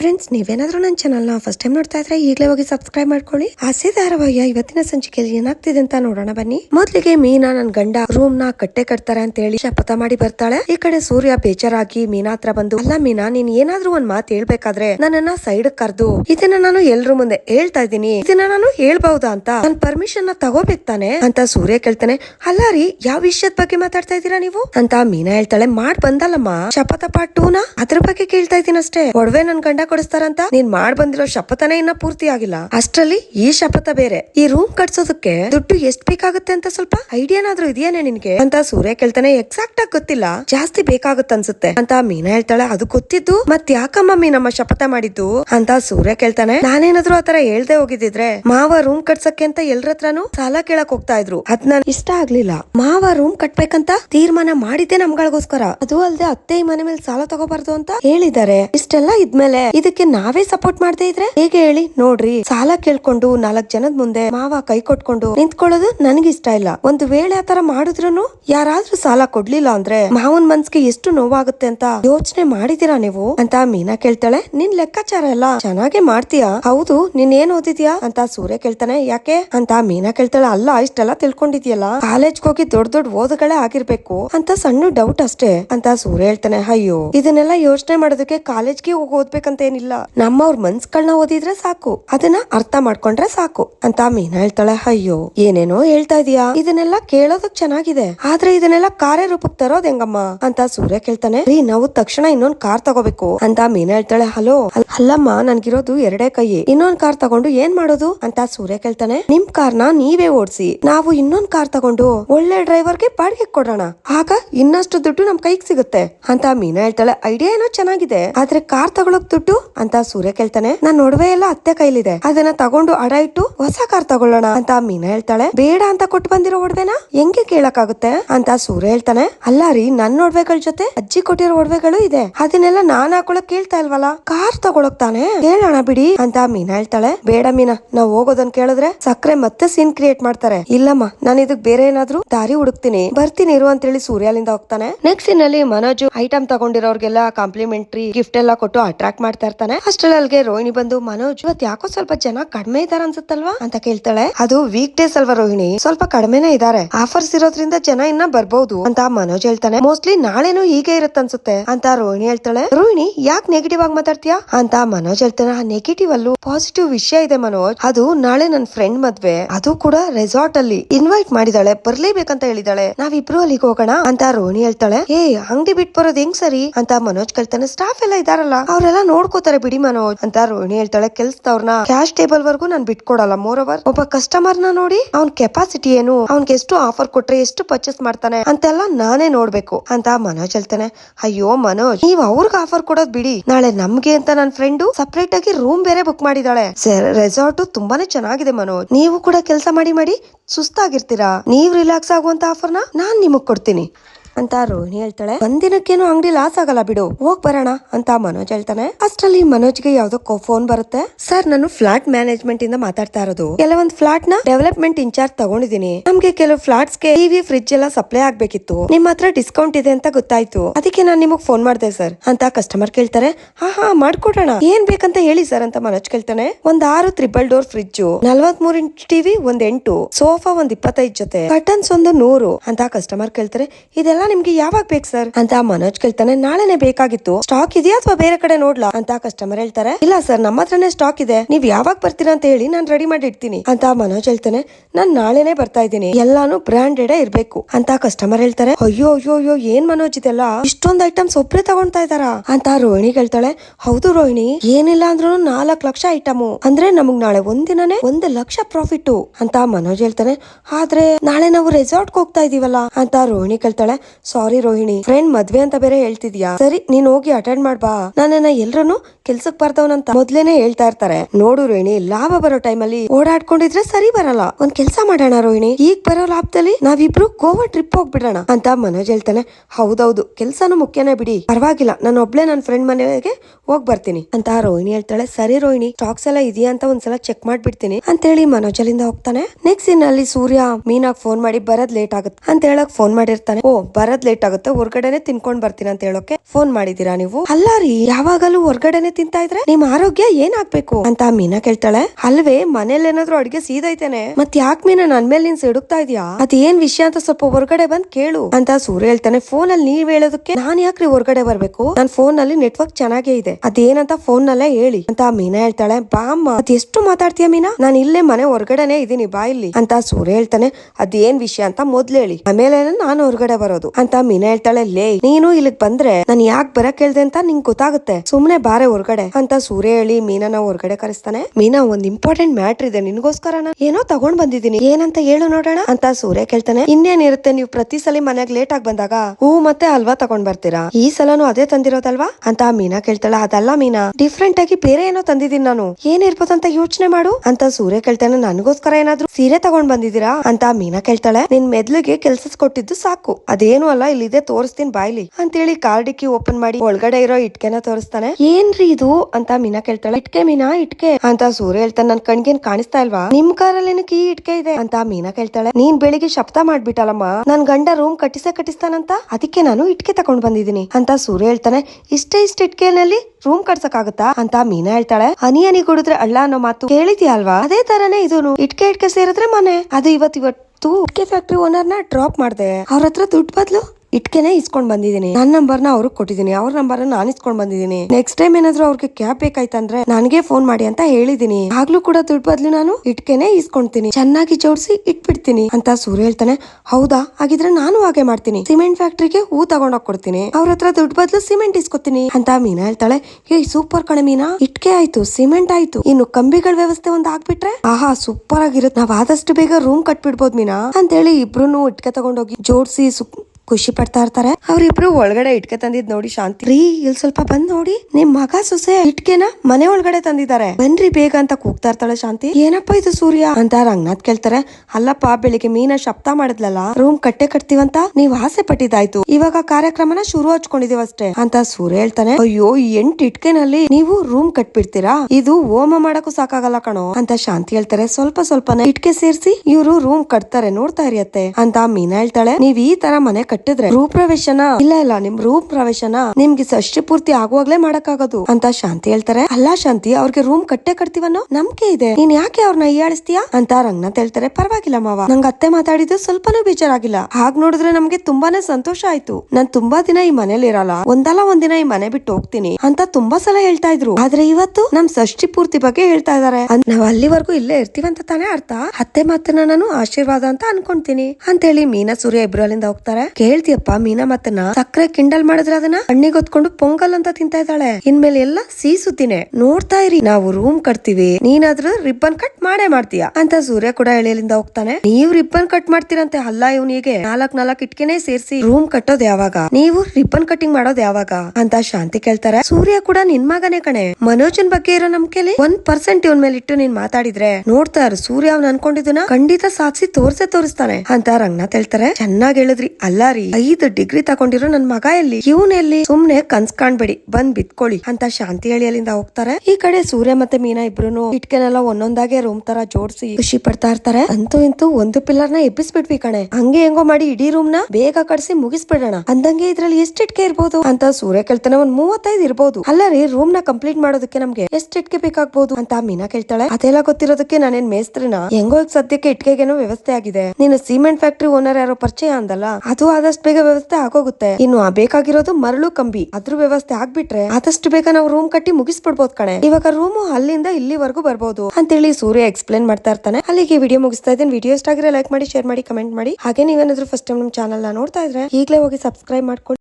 Friends ನೀವೇನಾದ್ರೂ ನನ್ನ ಚಾನಲ್ನ ಫಸ್ಟ್ ಟೈಮ್ ನೋಡ್ತಾ ಇದ್ರೆ ಈಗಲೇ ಹೋಗಿ ಸಬ್ಸ್ಕ್ರೈಬ್ ಮಾಡ್ಕೊಳ್ಳಿ. ಆಸೆ ಧಾರಾವಾಹಿಯ ಇವತ್ತಿನ ಸಂಚಿಕೆಯಲ್ಲಿ ಏನಾಗ್ತಿದೆ ಅಂತ ನೋಡೋಣ ಬನ್ನಿ. ಮೊದ್ಲಿಗೆ ಮೀನಾ ನನ್ ಗಂಡ ರೂಮ್ನ ಕಟ್ಟೆ ಕಟ್ತಾರೆ ಅಂತ ಹೇಳಿ ಶಪಥ ಮಾಡಿ ಬರ್ತಾಳೆ. ಈ ಕಡೆ ಸೂರ್ಯ ಬೇಜಾರಾಗಿ ಮೀನಾ ಹತ್ರ ಬಂದು, ಅಲ್ಲ ಮೀನಾ, ನೀನ್ ಏನಾದ್ರೂ ಒಂದ್ ಮಾತು ಹೇಳ್ಬೇಕಾದ್ರೆ ನನ್ನನ್ನ ಸೈಡ್ ಕರೆದು, ಇದನ್ನ ನಾನು ಎಲ್ರ ಮುಂದೆ ಹೇಳ್ತಾ ಇದ್ದೀನಿ. ಇದನ್ನ ನಾನು ಹೇಳ್ಬಹುದಾ ಅಂತ ನನ್ ಪರ್ಮಿಷನ್ನ ತಗೋಬೇಕು ತಾನೆ? ಅಂತ ಸೂರ್ಯ ಕೇಳ್ತಾನೆ. ಅಲ್ಲ ರೀ, ಯಾವ ವಿಷಯದ ಬಗ್ಗೆ ಮಾತಾಡ್ತಾ ಇದ್ದೀರಾ ನೀವು? ಅಂತ ಮೀನಾ ಹೇಳ್ತಾಳೆ. ಮಾಡ್ ಬಂದಲ್ಲಮ್ಮ. ಶಪಥ ಪಾಟ್ ಟೂ ನ? ಅದ್ರ ಬಗ್ಗೆ ಕೇಳ್ತಾ ಇದ್ದೀನಿ ಅಷ್ಟೇ. ಒಡವೆ ನನ್ ಗಂಡ ಕೊಡಿಸ್ತಾರಂತ? ನೀನ್ ಮಾಡ್ ಬಂದಿರೋ ಶಪಥನೇ ಇನ್ನ ಪೂರ್ತಿ ಆಗಿಲ್ಲ. ಅಷ್ಟ್ರಲ್ಲಿ ಈ ಶಪಥ ಬೇರೆ. ಈ ರೂಮ್ ಕಟ್ಸೋದಕ್ಕೆ ದುಡ್ಡು ಎಷ್ಟ್ ಬೇಕಾಗುತ್ತೆ ಅಂತ ಸ್ವಲ್ಪ ಐಡಿಯಾನಾದ್ರೂ ಇದೆಯೇನೆ ನಿನ್ಗೆ? ಅಂತ ಸೂರ್ಯ ಕೇಳ್ತಾನೆ ಎಕ್ಸಾಕ್ಟ್ ಆಗಿ ಗೊತ್ತಿಲ್ಲ. ಜಾಸ್ತಿ ಬೇಕಾಗುತ್ತೆ ಅನ್ಸುತ್ತೆ. ಅಂತ ಮೀನಾ ಹೇಳ್ತಾಳೆ, ಅದು ಗೊತ್ತಿದ್ದು? ಮತ್ ಯಾಕಮ್ಮ ಮೀನಮ್ಮ ಶಪಥ ಮಾಡಿದ್ದು? ಅಂತ ಸೂರ್ಯ ಕೇಳ್ತಾನೆ, ನಾನೇನಾದ್ರೂ ಆತರ ಹೇಳ್ದೆ ಹೋಗಿದ್ರೆ ಮಾವ ರೂಮ್ ಕಟ್ಸಕ್ಕೆ ಅಂತ ಎಲ್ರತ್ರನು ಸಾಲ ಕೇಳಕ್ ಹೋಗ್ತಾ ಇದ್ರು. ಅದ್ ನನ್ ಇಷ್ಟ ಆಗ್ಲಿಲ್ಲ. ಮಾವ ರೂಮ್ ಕಟ್ಬೇಕಂತ ತೀರ್ಮಾನ ಮಾಡಿದ್ದೆ ನಮ್ಗಳಿಗೋಸ್ಕರ. ಅದು ಅಲ್ದೆ ಅತ್ತೆ ಈ ಮನೆ ಮೇಲೆ ಸಾಲ ತಗೋಬಾರ್ದು ಅಂತ ಹೇಳಿದ್ದಾರೆ. ಇಷ್ಟೆಲ್ಲ ಇದ್ಮೇಲೆ ಇದಕ್ಕೆ ನಾವೇ ಸಪೋರ್ಟ್ ಮಾಡದೆ ಇದ್ರೆ? ಹೇಗೆ ಹೇಳಿ, ನೋಡ್ರಿ. ಸಾಲ ಕೇಳ್ಕೊಂಡು ನಾಲ್ಕ್ ಜನದ ಮುಂದೆ ಮಾವ ಕೈ ಕೊಟ್ಕೊಂಡು ನಿಂತ್ಕೊಳ್ಳೋದು ಇಷ್ಟ ಇಲ್ಲ. ಒಂದು ವೇಳೆ ಆತರ ಮಾಡಿದ್ರು ಯಾರಾದ್ರೂ ಸಾಲ ಕೊಡ್ಲಿಲ್ಲ ಅಂದ್ರೆ ಮಾವನ್ ಮನ್ಸ್ಗೆ ಎಷ್ಟು ನೋವಾಗುತ್ತೆ ಅಂತ ಯೋಚನೆ ಮಾಡಿದೀರಾ ನೀವು? ಅಂತ ಮೀನಾ ಕೇಳ್ತಾಳೆ. ನಿನ್ ಲೆಕ್ಕಾಚಾರ ಎಲ್ಲ ಚೆನ್ನಾಗೆ ಮಾಡ್ತೀಯಾ? ಹೌದು ನೀನ್ ಏನ್ ಓದಿದ್ಯಾ? ಅಂತ ಸೂರ್ಯ ಕೇಳ್ತಾನೆ. ಯಾಕೆ? ಅಂತ ಮೀನಾ ಕೇಳ್ತಾಳೆ. ಅಲ್ಲ, ಇಷ್ಟೆಲ್ಲ ತಿಳ್ಕೊಂಡಿದ್ಯಲ್ಲ? ಕಾಲೇಜ್ಗೆ ಹೋಗಿ ದೊಡ್ಡ ದೊಡ್ಡ ಓದುಗಳೇ ಆಗಿರ್ಬೇಕು. ಅಂತ ಸಣ್ಣ ಡೌಟ್ ಅಷ್ಟೇ. ಅಂತ ಸೂರ್ಯ ಹೇಳ್ತಾನೆ. ಅಯ್ಯೋ, ಇದನ್ನೆಲ್ಲ ಯೋಚನೆ ಮಾಡೋದಕ್ಕೆ ಕಾಲೇಜ್ಗೆ ಹೋಗಿ ಓದ್ಬೇಕಂತ ಏನಿಲ್ಲ ನಮ್ಮವ್ರ ಮನ್ಸ್ಗಳನ್ನ ಓದಿದ್ರೆ ಸಾಕು. ಅದನ್ನ ಅರ್ಥ ಮಾಡ್ಕೊಂಡ್ರೆ ಸಾಕು. ಅಂತ ಮೀನಾ ಹೇಳ್ತಾಳೆ, ಅಯ್ಯೋ, ಏನೇನೋ ಹೇಳ್ತಾ ಇದೀಯಾ? ಇದನ್ನೆಲ್ಲ ಕೇಳೋದಕ್ ಚೆನ್ನಾಗಿದೆ. ಆದ್ರೆ ಇದನ್ನೆಲ್ಲ ಕಾರ್ಯರೂಪಕ್ ತರೋದ್ ಹೆಂಗಮ್ಮ? ಅಂತ ಸೂರ್ಯ ಕೇಳ್ತಾನೆ. ರೀ, ನಾವು ತಕ್ಷಣ ಇನ್ನೊಂದ್ ಕಾರ್ ತಗೋಬೇಕು. ಅಂತ ಮೀನಾ ಹೇಳ್ತಾಳೆ, ಹಲೋ, ಅಲ್- ಅಲ್ಲಮ್ಮ, ನನ್ಗಿರೋದು ಎರಡೇ ಕೈ ಇನ್ನೊಂದ್ ಕಾರ್ ತಗೊಂಡು ಏನ್ ಮಾಡೋದು? ಅಂತ ಸೂರ್ಯ ಕೇಳ್ತಾನೆ. ನಿಮ್ ಕಾರ್ನ ನೀವೇ ಓಡಿಸಿ. ನಾವು ಇನ್ನೊಂದ್ ಕಾರ್ ತಗೊಂಡು ಒಳ್ಳೆ ಡ್ರೈವರ್ಗೆ ಬಾಡಿಗೆ ಕೊಡೋಣ. ಆಗ ಇನ್ನಷ್ಟು ದುಡ್ಡು ನಮ್ ಕೈಗೆ ಸಿಗುತ್ತೆ. ಅಂತ ಮೀನಾ ಹೇಳ್ತಾಳೆ. ಐಡಿಯಾ ಏನೋ ಚೆನ್ನಾಗಿದೆ. ಆದ್ರೆ ಕಾರ್ ತಗೊಳಕ್ ದುಡ್ಡು ಅಂತ ಸೂರ್ಯ ಕೇಳ್ತಾನೆ. ನಾನ್ ಒಡವೆ ಎಲ್ಲ ಅತ್ತೆ ಕೈಲಿದೆ. ಅದನ್ನ ತಗೊಂಡು ಅಡ ಇಟ್ಟು ಹೊಸ ಕಾರ್ ತಗೊಳ್ಳೋಣ ಅಂತ ಮೀನಾ ಹೇಳ್ತಾಳೆ. ಬೇಡ ಅಂತ ಕೊಟ್ಟು ಬಂದಿರೋ ಒಡವೆನ ಹೆಂಗೆ ಕೇಳಕ್ಕಾಗುತ್ತೆ ಅಂತ ಸೂರ್ಯ ಹೇಳ್ತಾನೆ. ಅಲ್ಲ ರೀ, ನನ್ ಒಡವೆಗಳ ಜೊತೆ ಅಜ್ಜಿ ಕೊಟ್ಟಿರೋ ಒಡವೆಗಳು ಇದೆ. ಅದನ್ನೆಲ್ಲ ನಾನ್ ಹಾಕೊಳಕ್ ಕೇಳ್ತಾ ಇಲ್ವಲ್ಲ? ಕಾರ್ ತಗೊಳಕ್ ತಾನೆ? ಕೇಳೋಣ ಬಿಡಿ ಅಂತ ಮೀನಾ ಹೇಳ್ತಾಳೆ. ಬೇಡ ಮೀನಾ, ನಾವ್ ಹೋಗೋದನ್ ಕೇಳಿದ್ರೆ ಸಕ್ಕರೆ ಮತ್ತೆ ಸೀನ್ ಕ್ರಿಯೇಟ್ ಮಾಡ್ತಾರೆ. ಇಲ್ಲಮ್ಮ, ನಾನು ಇದಕ್ ಬೇರೆ ಏನಾದ್ರೂ ದಾರಿ ಹುಡುಕ್ತೀನಿ. ಬರ್ತೀನಿ ಇರು ಅಂತ ಹೇಳಿ ಸೂರ್ಯ ಹೋಗ್ತಾನೆ. ನೆಕ್ಸ್ಟ್ ಇನ್ನಲ್ಲಿ ಮನೋಜ್ ಐಟಮ್ ತಗೊಂಡಿರೋರ್ಗೆಲ್ಲ ಕಾಂಪ್ಲಿಮೆಂಟ್ರಿ ಗಿಫ್ಟ್ ಎಲ್ಲ ಕೊಟ್ಟು ಅಟ್ರಾಕ್ಟ್ ಮಾಡ್ತಾ ಇರ್ತಾನೆ. ಹಾಸ್ಟೆಲ್ ಅಲ್ಲಿಗೆ ರೋಹಿಣಿ ಬಂದು, ಮನೋಜ್, ಇವತ್ ಯಾಕೋ ಸ್ವಲ್ಪ ಜನ ಕಡಿಮೆ ಇದಾರ ಅನ್ಸುತ್ತಲ್ವಾ? ಅಂತ ಕೇಳ್ತಾಳೆ. ಅದು ವೀಕ್ ಡೇಸ್ ಅಲ್ವಾ ರೋಹಿಣಿ? ಸ್ವಲ್ಪ ಕಡಿಮೆನೇ ಇದಾರೆ. ಆಫರ್ಸ್ ಇರೋದ್ರಿಂದ ಜನ ಇನ್ನ ಬರ್ಬಹುದು ಅಂತ ಮನೋಜ್ ಹೇಳ್ತಾನೆ. ಮೋಸ್ಟ್ಲಿ ನಾಳೆನೂ ಹೀಗೆ ಇರುತ್ತೆ ಅನ್ಸುತ್ತೆ, ಅಂತ ರೋಹಿಣಿ ಹೇಳ್ತಾಳೆ. ರೋಹಿಣಿ, ಯಾಕೆ ನೆಗೆಟಿವ್ ಆಗಿ ಮಾತಾಡ್ತೀಯಾ? ಅಂತ ಮನೋಜ್ ಹೇಳ್ತಾನೆ. ಆ ನೆಗೆಟಿವ್ ಅಲ್ಲೂ ಪಾಸಿಟಿವ್ ವಿಷಯ ಇದೆ ಮನೋಜ್. ಅದು ನಾಳೆ ನನ್ ಫ್ರೆಂಡ್ ಮದ್ವೆ. ಅದು ಕೂಡ ರೆಸಾರ್ಟ್ ಅಲ್ಲಿ. ಇನ್ವೈಟ್ ಮಾಡಿದಾಳೆ. ಬರ್ಲೇಬೇಕಂತ ಹೇಳಿದಾಳೆ. ನಾವಿಬ್ರು ಅಲ್ಲಿಗೆ ಹೋಗೋಣ, ಅಂತ ರೋಹಿಣಿ ಹೇಳ್ತಾಳೆ. ಏ ಅಂಗಡಿ ಬಿಟ್ ಬರೋದ್ ಹೆಂಗ್ ಸರಿ? ಅಂತ ಮನೋಜ್ ಕೇಳ್ತಾನೆ. ಸ್ಟಾಫ್ ಎಲ್ಲ ಇದಾರಲ್ಲ, ಅವರೆಲ್ಲ ನೋಡ್ಕೋತಾರೆ, ಬಿಡಿ ಮನೋಜ್ ಅಂತ ರೋಹಿಣಿ ಹೇಳ್ತಾಳೆ ಕೆಲ್ಸದವ್ರನ್ನ ಕ್ಯಾಶ್ ಟೇಬಲ್ ವರ್ಗೂ ನಾನು ಬಿಟ್ಕೊಡಲ್ಲ. ಮೋರ್ ಓವರ್ ಒಬ್ಬ ಕಸ್ಟಮರ್ನ ನೋಡಿ ಅವ್ನ್ ಕೆಪಾಸಿಟಿ ಏನು, ಅವ್ನ್ಗೆ ಎಷ್ಟು ಆಫರ್ ಕೊಟ್ರೆ ಎಷ್ಟು ಪರ್ಚೇಸ್ ಮಾಡ್ತಾನೆ ಅಂತೆಲ್ಲ ನಾನೇ ನೋಡ್ಬೇಕು ಅಂತ ಮನೋಜ್ ಹೇಳ್ತಾನೆ. ಅಯ್ಯೋ ಮನೋಜ್, ನೀವ್ ಅವ್ರಿಗೆ ಆಫರ್ ಕೊಡೋದ್ ಬಿಡಿ. ನಾಳೆ ನಮ್ಗೆ ಅಂತ ನನ್ ಫ್ರೆಂಡು ಸಪರೇಟ್ ಆಗಿ ರೂಮ್ ಬೇರೆ ಬುಕ್ ಮಾಡಿದಾಳೆ. ರೆಸಾರ್ಟ್ ತುಂಬಾನೇ ಚೆನ್ನಾಗಿದೆ ಮನೋಜ್. ನೀವು ಕೂಡ ಕೆಲಸ ಮಾಡಿ ಮಾಡಿ ಸುಸ್ತಾಗಿರ್ತೀರಾ. ನೀವ್ ರಿಲ್ಯಾಕ್ಸ್ ಆಗುವಂತ ಆಫರ್ನ ನಾನ್ ನಿಮಗ್ ಕೊಡ್ತೀನಿ. ಅಂತ ರೋಹಿಣಿ ಹೇಳ್ತಾಳೆ. ಒಂದಿನಕ್ಕೇನು ಅಂಗಡಿ ಲಾಸ್ ಆಗಲ್ಲ ಬಿಡು. ಹೋಗ್ ಬರೋಣ ಅಂತ ಮನೋಜ್ ಹೇಳ್ತಾನೆ. ಅಷ್ಟರಲ್ಲಿ ಮನೋಜ್ಗೆ ಯಾವ್ದೋ ಫೋನ್ ಬರುತ್ತೆ. ಸರ್ ನಾನು ಫ್ಲಾಟ್ ಮ್ಯಾನೇಜ್ಮೆಂಟ್ ಇಂದ ಮಾತಾಡ್ತಾ ಇರೋದು. ಕೆಲವೊಂದ್ ಫ್ಲಾಟ್ನ ಡೆವಲಪ್ಮೆಂಟ್ ಇನ್ಚಾರ್ಜ್ ತಗೊಂಡಿದೀನಿ ನಮ್ಗೆ ಕೆಲವು ಫ್ಲಾಟ್ಸ್ಗೆ ಟಿವಿ ಫ್ರಿಡ್ಜ್ ಎಲ್ಲ ಸಪ್ಲೈ ಆಗ್ಬೇಕಿತ್ತು. ನಿಮ್ ಹತ್ರ ಡಿಸ್ಕೌಂಟ್ ಇದೆ ಅಂತ ಗೊತ್ತಾಯ್ತು. ಅದಕ್ಕೆ ನಾನ್ ನಿಮಗ್ ಫೋನ್ ಮಾಡ್ದೆ ಸರ್ ಅಂತ ಕಸ್ಟಮರ್ ಕೇಳ್ತಾರೆ. ಹಾ ಹಾ ಮಾಡ್ಕೊಡೋಣ. ಏನ್ ಬೇಕಂತ ಹೇಳಿ ಸರ್ ಅಂತ ಮನೋಜ್ ಕೇಳ್ತಾನೆ. ಒಂದ್ ಆರು ತ್ರಿಬಲ್ ಡೋರ್ ಫ್ರಿಡ್ಜ್ ನಲ್ವತ್ ಮೂರ್ ಇಂಚ್ ಟಿವಿ ಒಂದ್ ಎಂಟು ಸೋಫಾ ಒಂದ್ ಇಪ್ಪತ್ತೈದು ಜೊತೆ ಕಟನ್ಸ್ ಒಂದು ನೂರು ಅಂತ ಕಸ್ಟಮರ್ ಕೇಳ್ತಾರೆ. ಇದೆಲ್ಲ ನಿಮ್ಗೆ ಯಾವಾಗ ಬೇಕು ಸರ್? ಅಂತ ಮನೋಜ್ ಕೇಳ್ತಾನೆ, ನಾಳೆನೆ ಬೇಕಾಗಿತ್ತು. ಸ್ಟಾಕ್ ಇದೆಯಾ ಅಥವಾ ಬೇರೆ ಕಡೆ ನೋಡ್ಲಾ? ಅಂತ ಕಸ್ಟಮರ್ ಹೇಳ್ತಾರೆ, ಇಲ್ಲ ಸರ್ ನಮ್ಮ ಹತ್ರನೇ ಸ್ಟಾಕ್ ಇದೆ. ನೀವ್ ಯಾವಾಗ ಬರ್ತೀರಾ ಅಂತ ಹೇಳಿ ನಾನು ರೆಡಿ ಮಾಡಿ ಇಡ್ತೀನಿ. ಅಂತ ಮನೋಜ್ ಹೇಳ್ತಾನೆ, ನಾನ್ ನಾಳೆನೆ ಬರ್ತಾ ಇದ್ದೀನಿ. ಎಲ್ಲಾನು ಬ್ರಾಂಡೆಡ್ ಇರ್ಬೇಕು. ಅಂತ ಕಸ್ಟಮರ್ ಹೇಳ್ತಾರೆ, ಅಯ್ಯೋ ಅಯ್ಯೋ ಅಯ್ಯೋ, ಏನ್ ಮನೋಜ್ ಇದೆಲ್ಲ? ಇಷ್ಟೊಂದ್ ಐಟಮ್ಸ್ ಒಬ್ರೆ ತಗೊಂತಾ ಇದಾರಾ ಅಂತ ರೋಹಿಣಿ ಹೇಳ್ತಾಳೆ ಹೌದು ರೋಹಿಣಿ, ಏನಿಲ್ಲ ಅಂದ್ರೂ ನಾಲ್ಕ್ ಲಕ್ಷ ಐಟಮ್ ಅಂದ್ರೆ ನಮಗ್ ನಾಳೆ ಒಂದಿನನೇ ಒಂದು ಲಕ್ಷ ಪ್ರಾಫಿಟ್ ಅಂತ ಮನೋಜ್ ಹೇಳ್ತಾನೆ, ಆದ್ರೆ ನಾಳೆ ನಾವು ರೆಸಾರ್ಟ್ ಹೋಗ್ತಾ ಇದೀವಲ್ಲ? ಅಂತ ರೋಹಿಣಿ ಕೇಳ್ತಾಳೆ ಸಾರಿ ರೋಹಿಣಿ ಫ್ರೆಂಡ್ ಮದ್ವೆ ಅಂತ ಬೇರೆ ಹೇಳ್ತಿದ್ಯಾ? ಸರಿ, ನೀನ್ ಹೋಗಿ ಅಟೆಂಡ್ ಮಾಡ್ಬಾ ನಾನ ಎಲ್ರನು ಕೆಲ್ಸಕ್ ಬರ್ತಾವನಂತ ಮೊದ್ಲೇನೆ ಹೇಳ್ತಾ ಇರ್ತಾರೆ. ನೋಡು ರೋಹಿಣಿ, ಲಾಭ ಬರೋ ಟೈಮಲ್ಲಿ ಓಡಾಡ್ಕೊಂಡಿದ್ರೆ ಸರಿ ಬರಲ್ಲ. ಒಂದ್ ಕೆಲ್ಸ ಮಾಡೋಣ ರೋಹಿಣಿ. ಈಗ ಬರೋ ಲಾಭದಲ್ಲಿ ನಾವಿಬ್ರು ಗೋವಾ ಟ್ರಿಪ್ ಹೋಗ್ಬಿಡೋಣ ಅಂತ ಮನೋಜ್ ಹೇಳ್ತಾನೆ. ಹೌದೌದು. ಕೆಲ್ಸನೂ ಮುಖ್ಯನೇ ಬಿಡಿ. ಪರವಾಗಿಲ್ಲ. ನಾನು ಒಬ್ಳೆ ನನ್ನ ಫ್ರೆಂಡ್ ಮನೆಗೆ ಹೋಗ್ ಬರ್ತೀನಿ ಅಂತ ರೋಹಿಣಿ ಹೇಳ್ತಾಳೆ. ಸರಿ ರೋಹಿಣಿ ಸ್ಟಾಕ್ಸ್ ಎಲ್ಲ ಇದೆಯಾ ಅಂತ ಒಂದ್ಸಲ ಚೆಕ್ ಮಾಡ್ಬಿಡ್ತೀನಿ ಅಂತ ಹೇಳಿ ಮನೋಜ್ ಅಲ್ಲಿಂದ ಹೋಗ್ತಾನೆ. ನೆಕ್ಸ್ಟ್ ಇನ್ ಅಲ್ಲಿ ಸೂರ್ಯ ಮೀನಾಗ್ ಫೋನ್ ಮಾಡಿ ಬರೋದ್ ಲೇಟ್ ಆಗುತ್ತೆ ಅಂತ ಹೇಳಕ್ ಫೋನ್ ಮಾಡಿರ್ತಾನೆ. ಓ ಬರದ್ ಲೇಟ್ ಆಗುತ್ತೆ, ಹೊರ್ಗಡೆನೆ ತಿನ್ಕೊಂಡ್ ಬರ್ತೀನಿ ಅಂತ ಹೇಳೋಕೆ ಫೋನ್ ಮಾಡಿದೀರಾ ನೀವು? ಅಲ್ಲ ರೀ, ಯಾವಾಗಲೂ ಹೊರ್ಗಡೆನೆ ತಿಂತಾ ಇದ್ರೆ ನಿಮ್ ಆರೋಗ್ಯ ಏನಾಗ್ಬೇಕು ಅಂತ ಮೀನಾ ಕೇಳ್ತಾಳೆ. ಅಲ್ವೇ, ಮನೇಲಿ ಏನಾದ್ರು ಅಡ್ಗೆ ಸೀದೈತೇನೆ. ಮತ್ ಯಾಕ್ ಮೀನಾ ನನ್ ಮೇಲೆ ನೀನ್ ಸಿಡುಕ್ತಾ ಇದೀಯಾ? ಏನ್ ವಿಷಯ ಅಂತ ಸ್ವಲ್ಪ ಹೊರಗಡೆ ಬಂದ್ ಕೇಳು ಅಂತ ಸೂರ್ಯ ಹೇಳ್ತಾನೆ. ಫೋನ್ ಅಲ್ಲಿ ನೀವ್ ಹೇಳೋದಕ್ಕೆ ನಾನ್ ಯಾಕ್ರಿ ಹೊರಗಡೆ ಬರ್ಬೇಕು? ನನ್ ಫೋನ್ನಲ್ಲಿ ನೆಟ್ವರ್ಕ್ ಚೆನ್ನಾಗೇ ಇದೆ. ಅದೇನಂತ ಫೋನ್ ನಲ್ಲೇ ಹೇಳಿ ಅಂತ ಮೀನಾ ಹೇಳ್ತಾಳೆ. ಬಾಮ್ಮ, ಅದ್ ಎಷ್ಟು ಮಾತಾಡ್ತೀಯ ಮೀನಾ? ನಾನ್ ಇಲ್ಲೇ ಮನೆ ಹೊರ್ಗಡೆನೆ ಇದೀನಿ, ಬಾ ಇಲ್ಲಿ ಅಂತ ಸೂರ್ಯ ಹೇಳ್ತಾನೆ. ಅದೇನ್ ವಿಷಯ ಅಂತ ಮೊದ್ಲು ಹೇಳಿ. ಆಮೇಲೆ ನಾನು ಹೊರಗಡೆ ಬರೋದು? ಅಂತ ಮೀನಾ ಹೇಳ್ತಾಳೆ, ಲೇ, ನೀನು ಇಲ್ಲಿಗ್ ಬಂದ್ರೆ ನಾನು ಯಾಕೆ ಬರಕ್ ಹೇಳ್ದೆ ಅಂತ ನಿಂಗ್ ಗೊತ್ತಾಗುತ್ತೆ. ಸುಮ್ನೆ ಬಾರೆ ಹೊರಗಡೆ, ಅಂತ ಸೂರ್ಯ ಹೇಳಿ ಮೀನಾನ ಹೊರಗಡೆ ಕರೆಸ್ತಾನೆ. ಮೀನಾ, ಒಂದ್ ಇಂಪಾರ್ಟೆಂಟ್ ಮ್ಯಾಟ್ರ್ ಇದೆ ನಿನ್ಗೋಸ್ಕರ ನಾನು ಏನೋ ತಗೊಂಡ್ ಬಂದಿದ್ದೀನಿ. ಏನಂತ ಹೇಳು ನೋಡೋಣ, ಅಂತ ಸೂರ್ಯ ಕೇಳ್ತಾನೆ. ಇನ್ನೇನಿರುತ್ತೆ, ನೀವು ಪ್ರತಿ ಸಲ ಮನೆಗ್ ಲೇಟ್ ಆಗಿ ಬಂದಾಗ ಹೂ ಮತ್ತೆ ಹಲ್ವಾ ತಗೊಂಡ್ ಬರ್ತೀರಾ? ಈ ಸಲನು ಅದೇ ತಂದಿರೋದಲ್ವಾ? ಅಂತ ಮೀನಾ ಕೇಳ್ತಾಳ. ಅದಲ್ಲ ಮೀನಾ ಡಿಫ್ರೆಂಟ್ ಆಗಿ ಬೇರೆ ಏನೋ ತಂದಿದ್ದೀನಿ ನಾನು. ಏನಿರ್ಬೋದಂತ ಯೋಚನೆ ಮಾಡು, ಅಂತ ಸೂರ್ಯ ಕೇಳ್ತಾನೆ. ನನಗೋಸ್ಕರ ಏನಾದ್ರು ಸೀರೆ ತಗೊಂಡ್ ಬಂದಿದ್ದೀರಾ? ಅಂತ ಮೀನಾ ಕೇಳ್ತಾಳೆ. ನಿನ್ ಮೆದ್ಲಿಗೆ ಕೆಲ್ಸ ಕೊಟ್ಟಿದ್ದು ಸಾಕು. ಅದೇನು ಅಲ್ಲ, ಇಲ್ಲಿದೆ, ತೋರಿಸ್ತೀನಿ ಬಾಯ್ಲಿ ಅಂತೇಳಿ ಕಾರ್ ಡಿಕ್ಕಿ ಓಪನ್ ಮಾಡಿ, ಒಳಗಡೆ ಇರೋ ಇಟ್ಕೆನ ತೋರಿಸ್ತಾನೆ. ಏನ್ರಿ ಇದು? ಅಂತ ಮೀನಾ ಕೇಳ್ತಾಳೆ. ಇಟ್ಕೆ ಮೀನಾ, ಇಟ್ಕೆ? ಅಂತ ಸೂರ್ಯ ಹೇಳ್ತಾನೆ, ನನ್ ಕಣ್ಗೇನ್ ಕಾಣಿಸ್ತಾ ಇಲ್ವಾ? ನಿಮ್ ಕಾರಲ್ಲಿ ಏನಕ್ಕೆ ಈ ಇಟ್ಕೆ ಇದೆ? ಅಂತ ಮೀನಾ ಕೇಳ್ತಾಳೆ. ನೀನ್ ಬೆಳಿಗ್ಗೆ ಶಬ್ದ ಮಾಡ್ಬಿಟ್ಟಲ್ಲಮ್ಮ, ನನ್ ಗಂಡ ರೂಮ್ ಕಟ್ಟಿಸೇ ಕಟ್ಟಿಸ್ತಾನಂತ? ಅದಕ್ಕೆ ನಾನು ಇಟ್ಕೆ ತಕೊಂಡ್ ಬಂದಿದೀನಿ ಅಂತ ಸೂರ್ಯ ಹೇಳ್ತಾನೆ. ಇಷ್ಟೇ ಇಷ್ಟ ಇಟ್ಕೆನಲ್ಲಿ ರೂಮ್ ಕಟ್ಸಕ್ಕಾಗತ್ತಾ? ಅಂತ ಮೀನಾ ಹೇಳ್ತಾಳೆ. ಹನಿ ಹನಿ ಕುಡಿದ್ರೆ ಅಳ್ಳ ಅನ್ನೋ ಮಾತು ಕೇಳಿದ್ಯಾ ಅಲ್ವಾ? ಅದೇ ತರನೇ ಇದು ಇಟ್ಕೆ ಇಟ್ಕೆ ಸೇರಿದ್ರೆ ಮನೆ. ಅದು ಇವತ್ ಇವತ್ತು ಇಟ್ಕೆ ಫ್ಯಾಕ್ಟ್ರಿ ಓನರ್ನ ಡ್ರಾಪ್ ಮಾಡಿದೆ. ಅವ್ರ ಹತ್ರ ದುಡ್ಡು ಬದ್ಲು ಇಟ್ಕೆನೆ ಇಸ್ಕೊಂಡ್ ಬಂದಿದ್ದೀನಿ. ನನ್ನ ನಂಬರ್ನ ಅವ್ರಿಗೆ ಕೊಟ್ಟಿದ್ದೀನಿ. ಅವ್ರ ನಂಬರ್ ನಾನು ಇಸ್ಕೊಂಡ್ ಬಂದಿದ್ದೀನಿ. ನೆಕ್ಸ್ಟ್ ಟೈಮ್ ಏನಾದ್ರು ಅವ್ರಿಗೆ ಕ್ಯಾಬ್ ಬೇಕಾಯ್ತಂದ್ರೆ ನನಗೆ ಫೋನ್ ಮಾಡಿ ಅಂತ ಹೇಳಿದೀನಿ ಆಗ್ಲೂ ಕೂಡ ದುಡ್ಡು ಬದ್ಲು ನಾನು? ಇಟ್ಕೆನೆ ಇಸ್ಕೊಂತೀನಿ. ಚೆನ್ನಾಗಿ ಜೋಡಿಸಿ ಇಟ್ಬಿಡ್ತೀನಿ ಅಂತ ಸೂರ್ಯ ಹೇಳ್ತಾನೆ. ಹೌದಾ? ಹಾಗಿದ್ರೆ ನಾನು ಹಾಗೆ ಮಾಡ್ತೀನಿ. ಸಿಮೆಂಟ್ ಫ್ಯಾಕ್ಟ್ರಿಗೆ ಹೂ ತಗೊಂಡೋಗ್ ಕೊಡ್ತೀನಿ. ಅವ್ರ ಹತ್ರ ದುಡ್ಡು ಬದ್ಲು ಸಿಮೆಂಟ್ ಇಸ್ಕೊತೀನಿ ಅಂತ ಮೀನಾ ಹೇಳ್ತಾಳೆ. ಹೇ, ಸೂಪರ್ ಕಣೆ ಮೀನಾ. ಇಟ್ಕೆ ಆಯ್ತು, ಸಿಮೆಂಟ್ ಆಯ್ತು. ಇನ್ನು ಕಂಬಿಗಳ ವ್ಯವಸ್ಥೆ ಒಂದ್ ಹಾಕ್ಬಿಟ್ರೆ ಆಹಾ ಸೂಪರ್ ಆಗಿರುತ್ತೆ ನಾವ್ ಆದಷ್ಟು ಬೇಗ ರೂಮ್ ಕಟ್ಬಿಡ್ಬೋದು ಮೀನಾ ಅಂತೇಳಿ ಇಬ್ರು ಇಟ್ಕೆ ತಗೊಂಡೋಗಿ ಜೋಡಿಸಿ ಖುಷಿ ಪಡ್ತಾ ಇರ್ತಾರೆ. ಅವ್ರಿಬ್ರು ಒಳಗಡೆ ಇಟ್ಕೆ ತಂದಿದ್ ನೋಡಿ ಶಾಂತಿ. ರೀ ಇಲ್ಲಿ ಸ್ವಲ್ಪ ಬಂದ್ ನೋಡಿ. ನಿಮ್ ಮಗ ಸೊಸೆ ಇಟ್ಕೆನ ಮನೆ ಒಳಗಡೆ ತಂದಿದ್ದಾರೆ. ಬನ್ರಿ ಬೇಗ ಅಂತ ಕೂಗ್ತಾ ಇರ್ತಾಳೆ ಶಾಂತಿ. ಏನಪ್ಪ ಇದು ಸೂರ್ಯ? ಅಂತ ರಂಗನಾಥ್ ಕೇಳ್ತಾರೆ. ಅಲ್ಲಪ್ಪ ಬೆಳಿಗ್ಗೆ ಮೀನ ಶಬ್ದ ಮಾಡಿದ್ಲಲ್ಲ ರೂಮ್ ಕಟ್ಟೆ ಕಟ್ತೀವಂತ ನೀವ್ ಆಸೆ ಪಟ್ಟಿದ್ದಾಯ್ತು. ಇವಾಗ ಕಾರ್ಯಕ್ರಮನ ಶುರು ಹಚ್ಕೊಂಡಿದೀವ ಅಷ್ಟೇ ಅಂತ ಸೂರ್ಯ ಹೇಳ್ತಾನೆ. ಅಯ್ಯೋ ಎಂಟ್ ಇಟ್ಕೆನಲ್ಲಿ ನೀವು ರೂಮ್ ಕಟ್ಬಿಡ್ತೀರಾ? ಇದು ಹೋಮ ಮಾಡಕ್ಕೂ ಸಾಕಾಗಲ್ಲ ಕಣೋ ಅಂತ ಶಾಂತಿ ಹೇಳ್ತಾರೆ. ಸ್ವಲ್ಪ ಸ್ವಲ್ಪನೇ ಇಟ್ಕೆ ಸೇರಿಸಿ ಇವ್ರು ರೂಮ್ ಕಟ್ತಾರೆ ನೋಡ್ತಾ ಇರಿಯತ್ತೆ ಅಂತ ಮೀನಾ ಹೇಳ್ತಾಳೆ. ನೀವ್ ಈ ತರ ಮನೆ ಕಟ್ಟಿದ್ರೆ ರೂಪ್ರವೇಶನ ಪ್ರವೇಶನ? ಇಲ್ಲ ಇಲ್ಲ, ನಿಮ್ ರೂಪ್ರವೇಶನ ಪ್ರವೇಶನ? ನಿಮ್ಗೆ ಸಷ್ಟಿ ಪೂರ್ತಿ ಆಗುವಾಗ್ಲೇ ಮಾಡಕ್ಕಾಗೋದು. ಅಂತ ಶಾಂತಿ ಹೇಳ್ತಾರೆ. ಅಲ್ಲ ಶಾಂತಿ, ಅವ್ರಿಗೆ ರೂಮ್ ಕಟ್ಟೆ ಕಟ್ತೀವನ್ನೋ ನಂಬಿಕೆ ಇದೆ. ನೀನ್ ಯಾಕೆ ಅವ್ರನ್ನ ಹೀಯಾಳಿಸ್ತೀಯಾ? ಅಂತ ರಂಗನಾಥ್ ಹೇಳ್ತಾರೆ. ಪರವಾಗಿಲ್ಲ ಮಾವ. ನಂಗ್ ಅತ್ತೆ ಮಾತಾಡಿದ್ದು ಸ್ವಲ್ಪನೂ ಬೇಜಾರಾಗಿಲ್ಲ. ಹಾಗ್ ನೋಡಿದ್ರೆ ನಮ್ಗೆ ತುಂಬಾನೇ ಸಂತೋಷ ಆಯ್ತು. ನಾನ್ ತುಂಬಾ ದಿನ ಈ ಮನೇಲಿ ಇರಲ್ಲ. ಒಂದಲ್ಲ ಒಂದಿನ ಈ ಮನೆ ಬಿಟ್ಟು ಹೋಗ್ತೀನಿ ಅಂತ ತುಂಬಾ ಸಲ ಹೇಳ್ತಾ ಇದ್ರು. ಆದ್ರೆ ಇವತ್ತು ನಮ್ ಷಷ್ಠಿ ಪೂರ್ತಿ ಬಗ್ಗೆ ಹೇಳ್ತಾ ಇದಾರೆ. ನಾವ್ ಅಲ್ಲಿವರೆಗೂ ಇಲ್ಲೇ ಇರ್ತೀವಂತ ತಾನೇ ಅರ್ಥ. ಅತ್ತೆ ಮಾತನ್ನ ನಾನು ಆಶೀರ್ವಾದ ಅಂತ ಅನ್ಕೊಂತೀನಿ. ಅಂತ ಹೇಳಿ ಮೀನಾ, ಸೂರ್ಯ ಇಬ್ರು ಅಲ್ಲಿಂದ ಹೋಗ್ತಾರೆ. ಕೇಳ್ತಿಯಪ್ಪ ಮೀನಾ ಮತ್ತನ ಸಕ್ಕರೆ ಕಿಂಡಲ್ ಮಾಡಿದ್ರೆ ಅದನ್ನ? ಹಣ್ಣಿಗೆ ಹೊತ್ಕೊಂಡು ಪೊಂಗಲ್ ಅಂತ ತಿಂತಾ ಇದ್ದಾಳೆ. ಇನ್ಮೇಲೆ ಎಲ್ಲ ಸೀಸುತ್ತೀನಿ. ನೋಡ್ತಾ ಇರಿ, ನಾವು ರೂಮ್ ಕಟ್ತೀವಿ. ನೀನಾದ್ರೂ ರಿಬ್ಬನ್ ಕಟ್ ಮಾಡೇ ಮಾಡ್ತೀಯ? ಅಂತ ಸೂರ್ಯ ಕೂಡ ಎಳೆಯಲಿಂದ ಹೋಗ್ತಾನೆ. ನೀವ್ ರಿಬ್ಬನ್ ಕಟ್ ಮಾಡ್ತೀರಂತೆ ಅಲ್ಲ ಇವನಿಗೆ. ನಾಲ್ಕ್ ನಾಲ್ಕ್ ಇಟ್ಕೆನೆ ಸೇರಿಸಿ ರೂಮ್ ಕಟ್ಟೋದ್ ಯಾವಾಗ? ನೀವು ರಿಬ್ಬನ್ ಕಟಿಂಗ್ ಮಾಡೋದ್ ಯಾವಾಗ? ಅಂತ ಶಾಂತಿ ಕೇಳ್ತಾರೆ. ಸೂರ್ಯ ಕೂಡ ನಿನ್ ಮಗನೇ ಕಣೆ. ಮನೋಜನ್ ಬಗ್ಗೆ ಇರೋ ನಂಬಿಕೆಲಿ ಒಂದ್ ಪರ್ಸೆಂಟ್ ಇವನ್ ಮೇಲೆ ಇಟ್ಟು ನೀನ್ ಮಾತಾಡಿದ್ರೆ ನೋಡ್ತಾ ಸೂರ್ಯ ಅವ್ನ ಅನ್ಕೊಂಡಿದ್ದನ್ನ ಖಂಡಿತ ಸಾಧಿಸಿ ತೋರ್ಸೆ ತೋರಿಸ್ತಾನೆ ಅಂತ ರಂಗನಾಥ್ ಹೇಳ್ತಾರೆ. ಚೆನ್ನಾಗ್ ಹೇಳಿದ್ರಿ. ಅಲ್ಲ ರೀ ಐದು ಡಿಗ್ರಿ ತಗೊಂಡಿರೋ ನನ್ ಮಗ ಎಲ್ಲಿ? ಇವನ್ ಎಲ್ಲಿ? ಸುಮ್ನೆ ಕನ್ಸ್ ಕಾಣ್ಬೇಡಿ, ಬಂದ್ ಬಿತ್ಕೊಳ್ಳಿ ಅಂತ ಶಾಂತಿ ಹೇಳಿ ಅಲ್ಲಿಂದ ಹೋಗ್ತಾರೆ. ಈ ಕಡೆ ಸೂರ್ಯ ಮತ್ತೆ ಮೀನಾ ಇಬ್ರು ಇಟ್ಕೆನೆಲ್ಲ ಒಂದೊಂದಾಗೆ ರೂಮ್ ತರ ಜೋಡಿಸಿ ಖುಷಿ ಪಡ್ತಾ ಇರ್ತಾರೆ. ಅಂತೂ ಇಂತೂ ಒಂದು ಪಿಲ್ಲರ್ನ ಎಬ್ಬಿಸ್ಬಿಟ್ವಿ ಕಣೆ. ಹಂಗೆ ಹೆಂಗೋ ಮಾಡಿ ಇಡೀ ರೂಮ್ನ ಬೇಗ ಕಟ್ಸಿ ಮುಗಿಸ್ಬಿಡೋಣ. ಅಂದಂಗೆ ಇದ್ರಲ್ಲಿ ಎಷ್ಟ್ ಇಟ್ಕೆ ಇರ್ಬೋದು? ಅಂತ ಸೂರ್ಯ ಕೇಳ್ತಾನೆ ಒಂದ್ ಮೂವತ್ತೈದು ಇರ್ಬೋದು. ಅಲ್ಲ ರೀ ರೂಮ್ನ ಕಂಪ್ಲೀಟ್ ಮಾಡೋದಕ್ಕೆ ನಮ್ಗೆ ಎಷ್ಟ್ ಇಟ್ಕೆ ಬೇಕಾಗ್ಬೋದು ಅಂತ ಮೀನಾ ಕೇಳ್ತಾಳೆ. ಅದೆಲ್ಲ ಗೊತ್ತಿರೋದಕ್ಕೆ ನಾನೇನ್ ಮೇಸ್ತ್ರಿನ? ಹೆಂಗೋ ಸದ್ಯಕ್ಕೆ ಇಟ್ಕೆಗೇನೋ ವ್ಯವಸ್ಥೆ ಆಗಿದೆ. ನೀನು ಸಿಮೆಂಟ್ ಫ್ಯಾಕ್ಟ್ರಿ ಓನರ್ ಯಾರೋ ಪರಿಚಯ ಅಂದಲ್ಲ? ಅದು ಆದಷ್ಟು ಬೇಗ ವ್ಯವಸ್ಥೆ ಆಗೋಗುತ್ತೆ. ಇನ್ನು ಬೇಕಾಗಿರೋದು ಮರಳು ಕಂಬಿ. ಅದ್ರ ವ್ಯವಸ್ಥೆ ಆಗ್ಬಿಟ್ರೆ ಆದಷ್ಟು ಬೇಗ ನಾವು ರೂಮ್ ಕಟ್ಟಿ ಮುಗಿಸ್ಬಿಡ್ಬೋದು ಕಣೆ. ಇವಾಗ ರೂಮ್ ಅಲ್ಲಿಂದ ಇಲ್ಲಿವರೆಗೂ ಬರ್ಬೋದು. ಅಂತೇಳಿ ಸೂರ್ಯ ಎಕ್ಸ್ಪ್ಲೇನ್ ಮಾಡ್ತಾ ಇರ್ತಾನೆ. ಅಲ್ಲಿಗೆ ವಿಡಿಯೋ ಮುಗಿಸ್ತಾ ಇದ್ದೀನಿ. ವಿಡಿಯೋ ಇಷ್ಟ ಆಗಿದ್ರೆ ಲೈಕ್ ಮಾಡಿ ಶೇರ್ ಮಾಡಿ ಕಮೆಂಟ್ ಮಾಡಿ. ಹಾಗೆ ನೀವೇನಾದ್ರೂ ಫಸ್ಟ್ ಟೈಮ್ ನಮ್ಮ ಚಾನಲ್ ನೋಡ್ತಾ ಇದ್ರೆ ಈಗಲೇ ಹೋಗಿ ಸಬ್ಸ್ಕ್ರೈಬ್ ಮಾಡ್ಕೊಳ್ಳಿ